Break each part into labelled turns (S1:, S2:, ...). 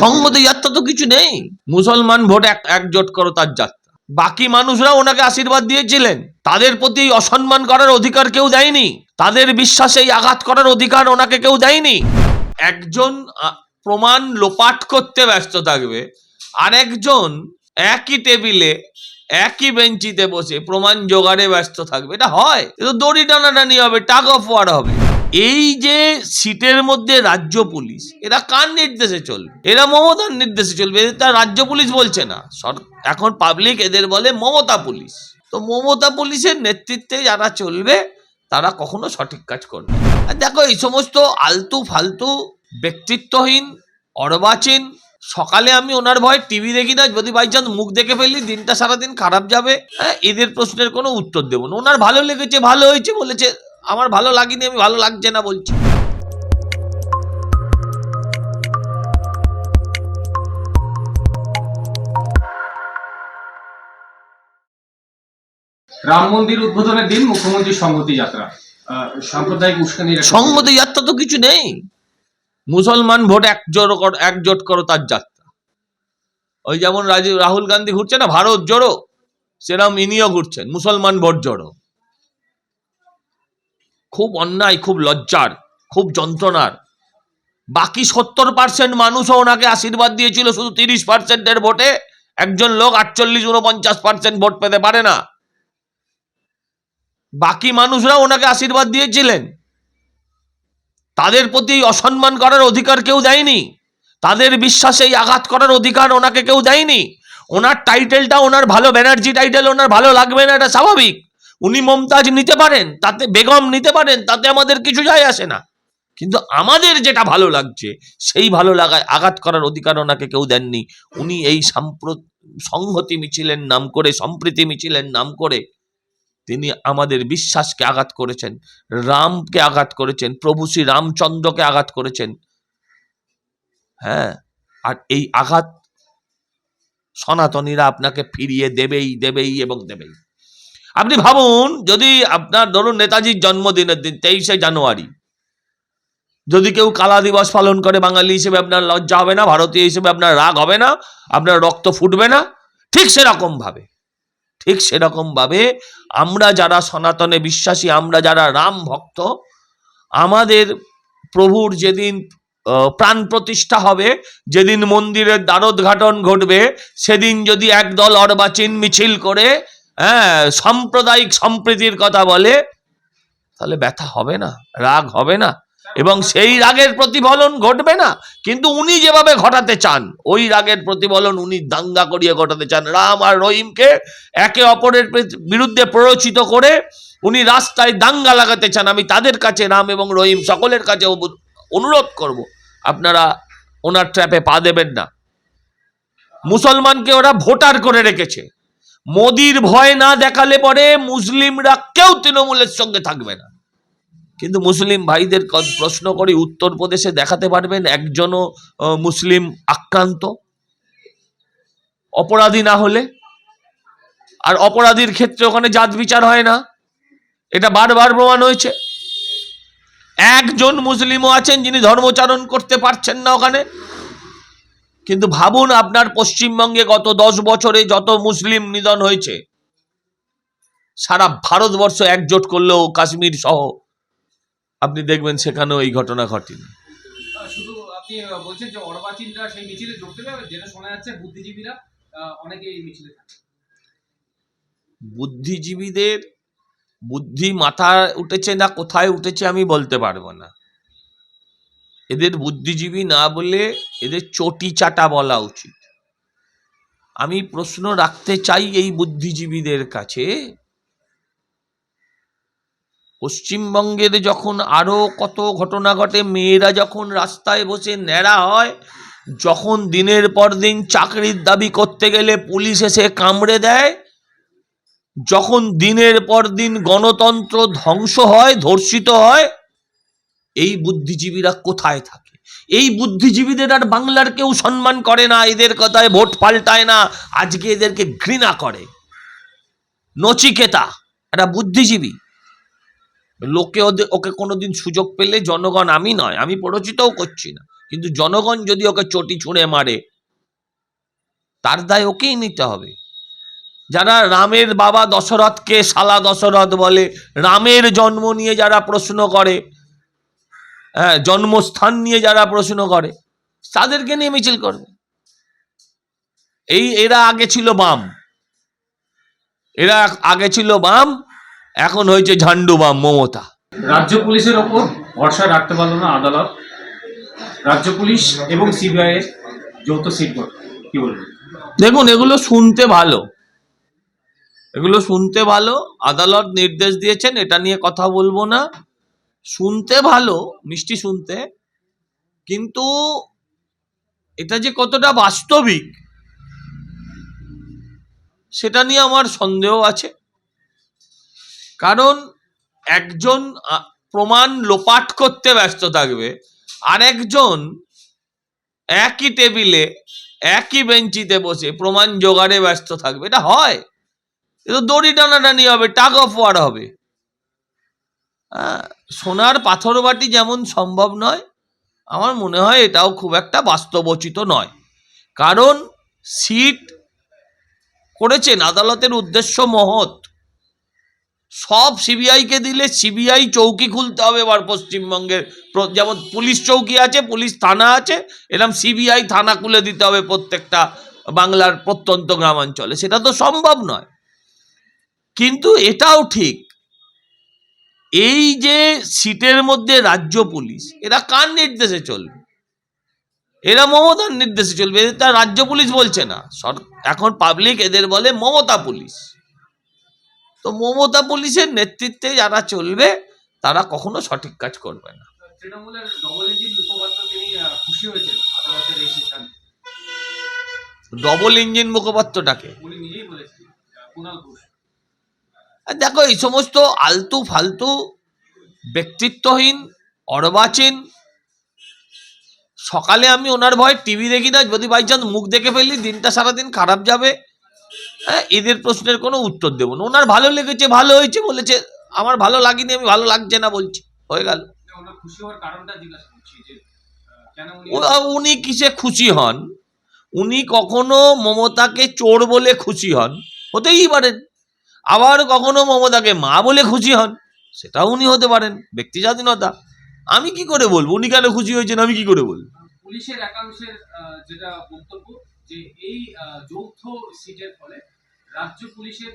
S1: সংহতি যাত্রা তো কিছু নেই। মুসলমান ভোট এক একজোট করো তার যাত্রা। বাকি মানুষরা ওনাকে আশীর্বাদ দিয়েছিলেন। তাদের প্রতি অসম্মান করার অধিকার কেউ দেয়নি। তাদের বিশ্বাসে আঘাত করার অধিকার ওনাকে কেউ দেয়নি। একজন প্রমাণ লোপাট করতে ব্যস্ত থাকবে। আর একজন একই টেবিলে, একই বেঞ্চিতে বসে প্রমাণ জোগাড়ে ব্যস্ত থাকবে। এটা হয়। এটা দড়ি টানাটানি হবে, টাগ অফ ওয়ার হবে। এই যে সিটের মধ্যে রাজ্য পুলিশ, এরা কার নির্দেশে চলবে? এরা মমতার নির্দেশে চলবে, এদের তার রাজ্য পুলিশ বলছে না। এখন পাবলিক এদের বলে মমতা পুলিশ। তো মমতা পুলিশের নেতৃত্বে যারা চলবে, তারা কখনো সঠিক কাজ করবে। আর দেখো, এই সমস্ত আলতু ফালতু ব্যক্তিত্বহীন, অর্বাচীন, সকালে আমি ওনার ভয় টিভি দেখি না, যদি বাই চান্স মুখ দেখে ফেললি দিনটা সারাদিন খারাপ যাবে হ্যাঁ এদের প্রশ্নের কোনো উত্তর দেবো না। ওনার ভালো লেগেছে, ভালো হয়েছে বলেছে আমার ভালো লাগেনি আমি ভালো লাগছে না বলছি।
S2: রাম মন্দির উদ্বোধনের দিন মুখ্যমন্ত্রী সংহতি যাত্রা। সাম্প্রদায়িক উস্কানির একটা-
S1: সংহতি যাত্রা তো কিছু নেই। মুসলমান ভোট একজোট কর একজোট করো তার যাত্রা। ওই যেমন রাজীব রাহুল গান্ধী ঘুরছে না ভারত জোড়ো সেরকম ইনিও ঘুরছেন মুসলমান ভোট জোড়ো। খুব অন্যায়, খুব লজ্জার, খুব যন্ত্রণার। বাকি সত্তর পার্সেন্ট মানুষও ওনাকে আশীর্বাদ দিয়েছিল, শুধু তিরিশ পার্সেন্টের ভোটে। একজন লোক আটচল্লিশ, উনপঞ্চাশ পার্সেন্ট ভোট পেতে পারে না। বাকি মানুষরা ওনাকে আশীর্বাদ দিয়েছিলেন। তাদের প্রতি অসম্মান করার অধিকার কেউ দেয়নি। তাদের বিশ্বাসে আঘাত করার অধিকার ওনাকে কেউ দেয়নি। ওনার টাইটেলটা ওনার ভালো ব্যানার্জি টাইটেল ওনার ভালো লাগবে না, এটা স্বাভাবিক। উনি মমতাজ নিতে পারেন, তাতে বেগম নিতে পারেন, তাতে আমাদের কিছু যায় আসে না। কিন্তু আমাদের যেটা ভালো লাগছে, সেই ভালো লাগায় আঘাত করার অধিকার ওনাকে কেউ দেননি। উনি এই সংহতি মিছিলের নাম করে, সম্প্রীতি মিছিলের নাম করে, তিনি আমাদের বিশ্বাসকে আঘাত করেছেন, রামকে আঘাত করেছেন, প্রভু শ্রী রামচন্দ্রকে আঘাত করেছেন। হ্যাঁ আর এই আঘাত সনাতনীরা আপনাকে ফিরিয়ে দেবেই দেবেই এবং দেবেই। আপনি ভাবুন, যদি আপনার ধরুন নেতাজির জন্মদিনের দিন, তেইশে জানুয়ারি, যদি কেউ কালা দিবস পালন করে, বাঙালি হিসেবে আপনার লজ্জা হবে না, ভারতীয় হিসেবে আপনার রাগ হবে না, আপনার রক্ত ফুটবে না, ঠিক সেরকম ভাবে, ঠিক সেরকম ভাবে আমরা যারা সনাতনে বিশ্বাসী, আমরা যারা রাম ভক্ত, আমাদের প্রভুর যেদিন প্রাণ প্রতিষ্ঠা হবে, যেদিন মন্দিরের দ্বারোদ্ঘাটন ঘটবে, সেদিন যদি একদল অর্বাচীন মিছিল করে হ্যাঁ সাম্প্রদায়িক সম্প্রীতির কথা বলে, তাহলে ব্যথা হবে না, রাগ হবে না। এবং সেই রাগের প্রতিফলন ঘটবে না। কিন্তু উনি যেভাবে ঘটাতে চান, ওই রাগের প্রতিফলন উনি দাঙ্গা করিয়ে ঘটাতে চান। রাম আর রহিমকে একে অপরের বিরুদ্ধে প্ররোচিত করে উনি রাস্তায় দাঙ্গা লাগাতে চান। আমি তাদের কাছে, রাম এবং রহিম সকলের কাছে অনুরোধ করব, আপনারা ওনার ট্র্যাপে পা দেবেন না। মুসলমানকে ওরা ভোটার করে রেখেছে। মোদির ভয় না দেখালে পরে মুসলিমরা কেউ তৃণমূলের সঙ্গে থাকবে না। কিন্তু মুসলিম ভাইদের প্রশ্ন করি, উত্তরপ্রদেশে দেখাতে পারবেন একজনও মুসলিম আক্রান্ত। অপরাধী না হলে। আর অপরাধীর ক্ষেত্রে ওখানে জাত বিচার হয় না। এটা বারবার প্রমাণ হয়েছে। একজন মুসলিমও আছেন যিনি ধর্মচারণ করতে পারছেন না ওখানে। কিন্তু ভাবুন আপনার পশ্চিমবঙ্গে গত দশ বছরে যত মুসলিম নিধন হয়েছে সারা ভারতবর্ষ একজোট করলেও কাশ্মীর সহ আপনি দেখবেন সেখানেও এই ঘটনা ঘটেনি। বুদ্ধিজীবীদের বুদ্ধি মাথায় উঠেছে না কোথায় উঠেছে আমি বলতে পারব না। এদের বুদ্ধিজীবী না বলে এদের চটি চাটা বলা উচিত। আমি প্রশ্ন রাখতে চাই এই বুদ্ধিজীবীদের কাছে। পশ্চিমবঙ্গের যখন আরও কত ঘটনা ঘটে, মেয়েরা যখন রাস্তায় বসে ন্যাড়া হয়, যখন দিনের পর দিন চাকরির দাবি করতে গেলে পুলিশ এসে কামড়ে দেয়, যখন দিনের পর দিন গণতন্ত্র ধ্বংস হয়, ধর্ষিত হয় এই বুদ্ধিজীবীরা কোথায় থাকে? এই বুদ্ধিজীবীদের আর বাংলার কেউ সম্মান করে না, এদের কথায় ভোট পাল্টায় না, আজকে এদেরকে ঘৃণা করে। নচিকেতা, একটা বুদ্ধিজীবী। লোকে ওদের ওকে কোনোদিন সুযোগ পেলে জনগণ আমি নয়, আমি পরিচিতও করছি না। কিন্তু জনগণ যদি ওকে চটি ছুঁড়ে মারে, তার দায় ওকেই নিতে হবে। যারা রামের বাবা দশরথকে শালা দশরথ বলে, রামের জন্ম নিয়ে যারা প্রশ্ন করে হ্যাঁ জন্মস্থান নিয়ে যারা প্রশ্ন করে তাদেরকে নিয়ে মিছিল করবে। এই এরা আগে ছিল বাম। এরা আগে ছিল বাম এখন হয়েছে ঝান্ডু বাম মমতা।
S2: রাজ্য পুলিশের ওপর ভরসা রাখতে পারল না আদালত। রাজ্য পুলিশ এবং সিবিআই এর যৌথ সিট কি বলবেন?
S1: দেখুন এগুলো শুনতে ভালো। এগুলো শুনতে ভালো আদালত নির্দেশ দিয়েছেন এটা নিয়ে কথা বলব না। শুনতে ভালো, মিষ্টি শুনতে, কিন্তু এটা যে কতটা বাস্তবিক, সেটা নিয়ে আমার সন্দেহ আছে। কারণ একজন প্রমাণ লোপাট করতে ব্যস্ত থাকবে আর একজন একই টেবিলে, একই বেঞ্চিতে বসে প্রমাণ জোগাড়ে ব্যস্ত থাকবে। এটা হয়। এ তো দড়ি টানাটানি হবে টাগ অফ ওয়ার হবে। সোনার পাথর বাটি যেমন সম্ভব নয়, আমার মনে হয় এটাও খুব একটা বাস্তবচিত নয়। কারণ সিট করেছেন আদালতের উদ্দেশ্য মহৎ। সব সিবিআইকে দিলে সিবিআই চৌকি খুলতে হবে এবার পশ্চিমবঙ্গের যেমন পুলিশ চৌকি আছে, পুলিশ থানা আছে এরকম সিবিআই থানা খুলে দিতে হবে প্রত্যেকটা বাংলার প্রত্যন্ত গ্রামাঞ্চলে। সেটা তো সম্ভব নয়। কিন্তু এটাও ঠিক এই যে সিটের মধ্যে রাজ্য পুলিশ এরা কার নির্দেশে চলবে? এরা মমতার নির্দেশে চলবে এটা রাজ্য পুলিশ বলছে না। এখন পাবলিক এদের বলে মমতা পুলিশ। তো মমতা পুলিশের নেতৃত্বে যারা চলবে তারা কখনো সঠিক কাজ করবে না।
S2: ডবল ইঞ্জিন
S1: মুখপাত্রটাকে?
S2: উনি নিজেই বলেছেন কুণাল ঘোষ।
S1: দেখো এই সমস্ত আলতু ফালতু ব্যক্তিত্বহীন অর্বাচীন সকালে আমি ওনার ভয় টিভি দেখি না যদি বাই চান্স মুখ দেখে ফেললি দিনটা সারাদিন খারাপ যাবে হ্যাঁ এদের প্রশ্নের কোনো উত্তর দেবো না। ওনার ভালো লেগেছে ভালো হয়েছে বলেছে আমার ভালো লাগেনি আমি ভালো লাগছে না বলছি হয়ে গেল।
S2: উনি
S1: কিসে খুশি হন? উনি কখনো মমতাকে চোর বলে খুশি হন? হতেই পারেন আবার কখনো মমতাকে মা বলে খুশি হন? সেটাও উনি হতে পারেন ব্যক্তি স্বাধীনতা আমি কি করে বলব? উনি কেন খুশি হয়েছেন? আমি কি করে বলব?
S2: পুলিশের একাংশের যেটা বক্তব্য যে এই যৌথ সিটের ফলে রাজ্য পুলিশের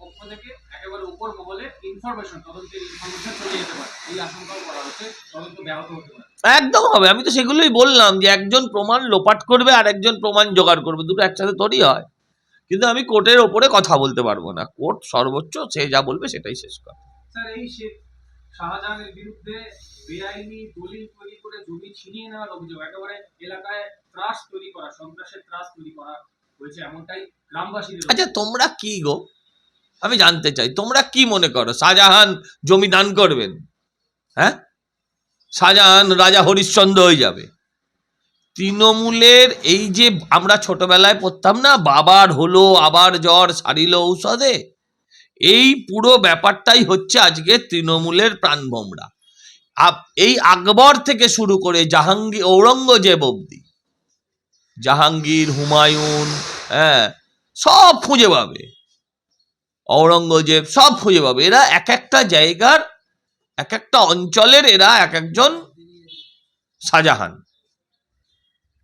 S2: পক্ষ থেকে একেবারে উপর মহলে ইনফরমেশন তদন্তের ইনফরমেশন চলে যেতে পারে। এই আশঙ্কাও করা হচ্ছে তদন্ত ব্যাহত হতে পারে।
S1: একদম হবে। আমি তো সেগুলোই বললাম যে একজন প্রমাণ লোপাট করবে আর একজন প্রমাণ জোগাড় করবে। দুটো একসাথে তৈরি হয়। কিন্তু আমি কোর্টের ওপরে কথা বলতে পারব না। কোর্ট সর্বোচ্চ সে যা বলবে সেটাই শেষ কথা।
S2: স্যার এই শাহজাহানের বিরুদ্ধে বেআইনি দলিল তৈরি করে জমি ছিনিয়ে নেওয়ার অভিযোগ একেবারে এলাকায় ত্রাস তৈরি করা সন্ত্রাসের ত্রাস তৈরি করা হয়েছে এমনটাই গ্রামবাসীদের
S1: আচ্ছা তোমরা কি গো? আমি জানতে চাই তোমরা কি মনে করো শাহজাহান জমি দান করবেন? হ্যাঁ? শাহজাহান রাজা হরিশ্চন্দ্র হয়ে যাবে। তৃণমূলের এই যে আমরা ছোটবেলায় পড়তাম না, বাবার হলো, আবার জ্বর সারিল ঔষধে? এই পুরো ব্যাপারটাই হচ্ছে আজকে তৃণমূলের প্রাণভোমরা এই আকবর থেকে শুরু করে জাহাঙ্গীর ঔরঙ্গজেব অবধি, জাহাঙ্গীর, হুমায়ুন হ্যাঁ সব খুঁজে পাবে। ঔরঙ্গজেব সব খুঁজে পাবে। এরা এক একটা জায়গার, এক একটা অঞ্চলের এরা এক একজন শাহজাহান
S2: শাহজাহান নিজেই বলেছেন যে এরকম শাহজাহান অনেক আছে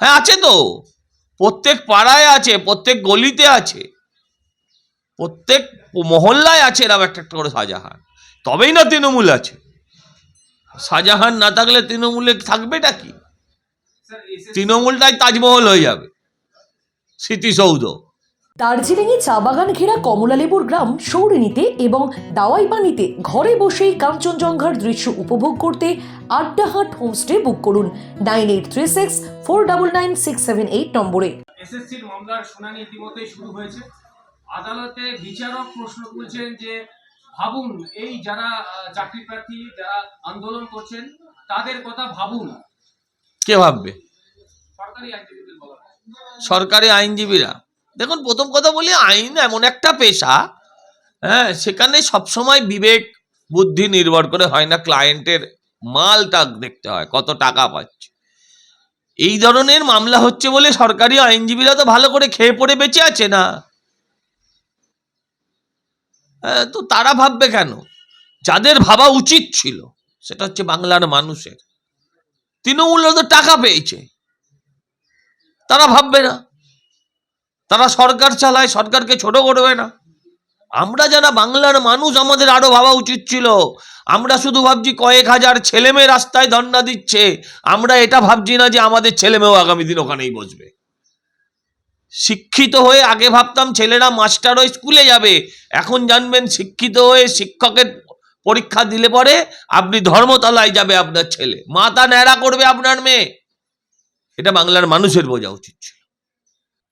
S1: হ্যাঁ আছে তো। প্রত্যেক পাড়ায় আছে প্রত্যেক গলিতে আছে। প্রত্যেক মহল্লায় আছে এরকম একটা একটা করে শাহজাহান। তবেই না তৃণমূল আছে। শাহজাহান না থাকলে তৃণমূলে থাকবেটা কি? তৃণমূলটাই তাজমহল হয়ে যাবে। স্মৃতিসৌধ।
S3: দার্জিলিংয়ে চা বাগান ঘেরা কমলালেবুর গ্রাম সৌরিনীতে এবং দাওয়াই পানিতে ঘরে বসেই কাঞ্চনজঙ্ঘার দৃশ্য উপভোগ করতে আড্ডাহাট হোমস্টে বুক করুন nine eight three six four double nine six seven eight নম্বরে।
S2: এসএসসির মামলার শুনানি ইতিমধ্যেই শুরু হয়েছে। আদালতে বিচারক প্রশ্ন তুলছেন যে ভাবুন এই যারা চাকরি প্রার্থী যারা আন্দোলন করছেন তাদের কথা ভাবুন।
S1: কে ভাববে?
S2: সরকারি আইনজীবীদের বলা
S1: সরকারি আইনজীবীরা। দেখুন প্রথম কথা বলি আইন এমন একটা পেশা হ্যাঁ সেখানে সবসময় বিবেক বুদ্ধি নির্ভর করে হয় না ক্লায়েন্টের মালটা দেখতে হয় কত টাকা পাচ্ছে। এই ধরনের মামলা হচ্ছে বলে সরকারি আইনজীবীরা তো ভালো করে খেয়ে পড়ে বেঁচে আছে না। হ্যাঁ, তো তারা ভাববে কেন? যাদের ভাবা উচিত ছিল সেটা হচ্ছে বাংলার মানুষের। তৃণমূল টাকা পেয়েছে। তারা ভাববে না। তারা সরকার চালায়, সরকারকে ছোট করবে না। আমরা যারা বাংলার মানুষ, আমাদের আরও ভাবা উচিত ছিল। আমরা শুধু ভাবছি কয়েক হাজার ছেলে মেয়ে রাস্তায় ধর্ণা দিচ্ছে। আমরা এটা ভাবছি না যে আমাদের ছেলে মেয়েও আগামী দিন ওখানেই বসবে। শিক্ষিত হয়ে আগে ভাবতাম ছেলেরা মাস্টার হয়ে স্কুলে যাবে। এখন জানবেন শিক্ষিত হয়ে শিক্ষকের পরীক্ষা দিলে পরে আপনি ধর্মতলায় যাবে আপনার ছেলে। মাথা ন্যাড়া করবে আপনার মেয়ে। এটা বাংলার মানুষের বোঝা উচিত ছিল।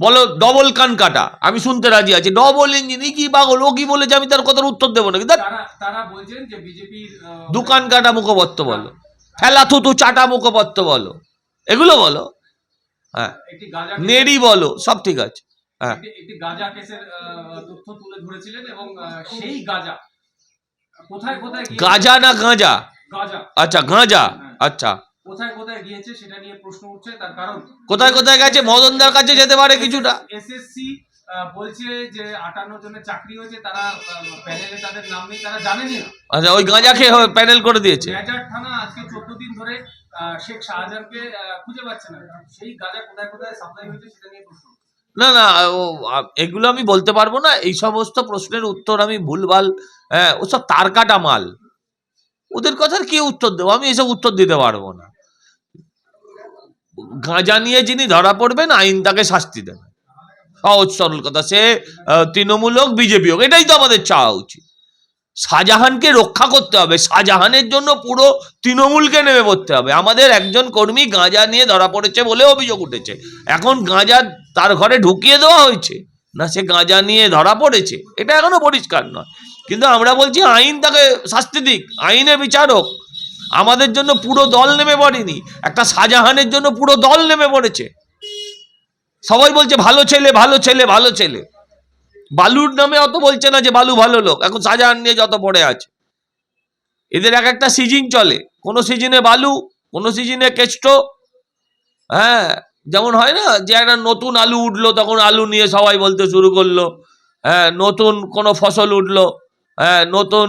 S1: বলো ডবল কান কাটা। আমি শুনতে রাজি আছি। ডবল ইঞ্জিন কি পাগল? ও কি বলেছে আমি তার কথার উত্তর দেবো নাকি? দোকান কাটা মুখপত্র বলো। ফেলা থুতু চাটা মুখপত্র বলো। এগুলো বলো। হ্যাঁ। নেড়ি বলো সব ঠিক আছে। হ্যাঁ।
S2: গাঁজা কেসের তথ্য তুলে ধরেছিলেন এবং সেই গাঁজা। কোথায় কোথায় গিয়ে-
S1: না গাঁজা?
S2: গাঁজা।
S1: আচ্ছা গাঁজা। আচ্ছা।
S2: কোথায় কোথায় গিয়েছে সেটা নিয়ে প্রশ্ন উঠছে তার কারণ
S1: কোথায় কোথায় গেছে? মদনদার কাছে যেতে পারে কিছুটা।
S2: এসএসসি বলছে যে আটান্ন জনের চাকরি হয়েছে তারা প্যানেলে তাদের নাম নেই তারা জানেনি না।
S1: আচ্ছা ওই গাঁজা খেয়ে প্যানেল করে দিয়েছে।
S2: মেজার থানা আজকে চোদ্দ দিন ধরে শেখ শাহজাহানকে খুঁজে পাচ্ছে না। সেই গাঁজা কোথায় কোথায় সাপ্লাই হয়েছে সেটা নিয়ে প্রশ্ন
S1: না না ও এগুলো আমি বলতে পারব না এই সমস্ত প্রশ্নের উত্তর আমি ভুলভাল হ্যাঁ ওসব তার কাটা মাল। ওদের কথার কি উত্তর দেবো? আমি এসব উত্তর দিতে পারব না। গাঁজা নিয়ে যিনি ধরা পড়বেন, আইন তাকে শাস্তি দেবে। সহজ সরল কথা, সে তৃণমূল হোক, বিজেপি হোক, এটাই তো আমাদের চাওয়া উচিত। শাহজাহানকে রক্ষা করতে হবে। শাহজাহানের জন্য পুরো তৃণমূলকে নেমে পড়তে হবে। আমাদের একজন কর্মী গাঁজা নিয়ে ধরা পড়েছে বলে অভিযোগ উঠেছে। এখন গাঁজা তার ঘরে ঢুকিয়ে দেওয়া হয়েছে? না সে গাঁজা নিয়ে ধরা পড়েছে? এটা এখনও পরিষ্কার নয়। কিন্তু আমরা বলছি আইন তাকে শাস্তি দিক আইনে বিচারক। আমাদের জন্য পুরো দল নেমে পড়েনি, একটা শাহজাহানের জন্য পুরো দল নেমে পড়েছে। সবাই বলছে, ভালো ছেলে ভালো ছেলে ভালো ছেলে। বালুর নামে অত বলছে না যে বালু ভালো লোক, এখন শাহজাহান নিয়ে যত পড়ে আছে। এদের এক একটা সিজন চলে, কোনো সিজনে বালু, কোনো সিজনে কেষ্ট। হ্যাঁ যেমন হয় না, যে একটা নতুন আলু উঠল, তখন আলু নিয়ে সবাই বলতে শুরু করল। হ্যাঁ নতুন কোনো ফসল উঠল নতুন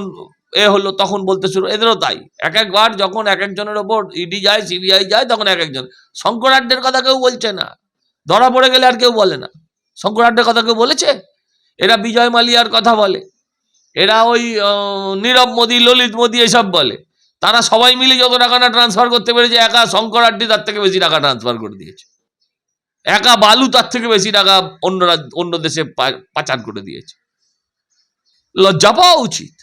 S1: এ হলো, তখন বলতে শুরু, এদেরও তাই। এক একবার যখন এক একজনের ওপর ইডি যায় সিবিআই যায়, তখন এক একজন। শঙ্করাড্ডের কথা কেউ বলছে না। ধরা পড়ে গেলে আর কেউ বলে না। শঙ্করাড্ডের কথা কেউ বলেছে? এরা বিজয় মালিয়ার কথা বলে। এরা ওই নীরব মোদী, ললিত মোদী এসব বলে। তারা সবাই মিলে যত টাকা না ট্রান্সফার করতে পেরেছে, একা শঙ্কর আড্ডি তার থেকে বেশি টাকা ট্রান্সফার করে দিয়েছে। একা বালু তার থেকে বেশি টাকা অন্য অন্য দেশে পাচার করে দিয়েছে। লজ্জা পাওয়া উচিত।